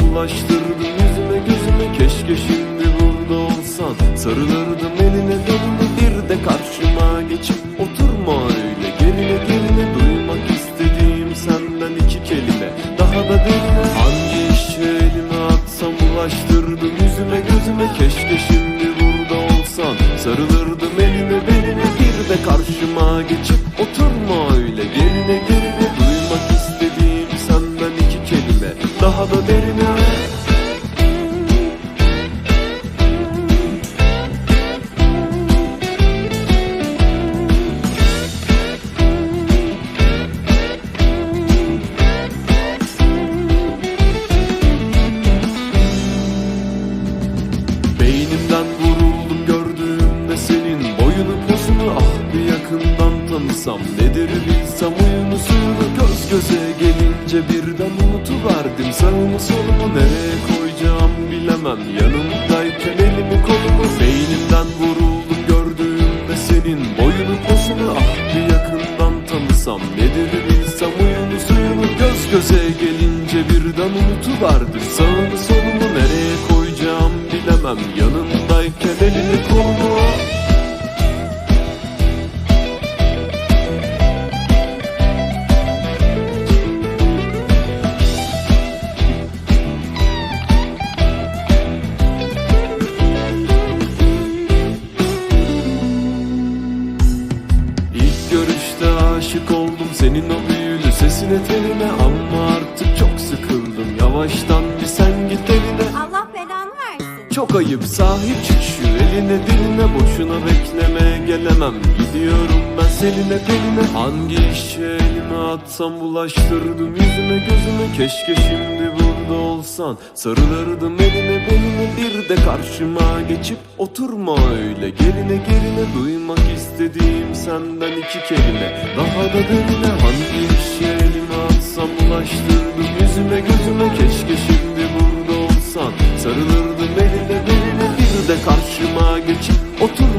bulaştırdın yüzüme gözüme. Keşke şimdi burada olsan. Sarılırdım eline beline bir de karşıma geçip Oturma öyle. Geline geline Duymak istediğim senden iki kelime. Daha da derine Hangi işe elime atsam bulaştırdım yüzüme gözüme. Keşke şimdi burada olsan. Sarılırdım eline beline bir de karşıma geçip Oturma öyle. Geline geline Duymak istediğim senden iki kelime. Daha da derine boyunu posunu ah bir yakından tanısam nedir bilsem uyunu suyunu göz göze gelince birden unutuverdim. Sağımı solumu nereye koyacağım bilemem. Yanımdayken elimi kolumu beynimden vuruldum gördüğümde senin. Boyunu posunu ah bir yakından tanısam nedir bilsem uyunu suyunu göz göze gelince birden unutuverdim. Sağımı solumu nereye koyacağım bilemem. Yanımdayken elini kolumu senin o büyülü sesine teline Ama artık çok sıkıldım. Yavaştan bir sen git evine Allah belanı versin. Çok ayıp sahip çık şu eline diline. Boşuna bekleme gelemem. Gidiyorum ben seninle peline. Hangi işe elime atsam bulaştırdım yüzüme gözüme. Keşke şimdi burada olsan Sarılırdım eline beline Bir de karşıma geçip oturma öyle. Geline geline duymak istediğim senden iki kelime. Daha da derine hangi işe elime atsam bulaştırdım yüzüme gözüme. Keşke şimdi burada olsan. Sarılırdım eline beline Bir de karşıma geçip oturma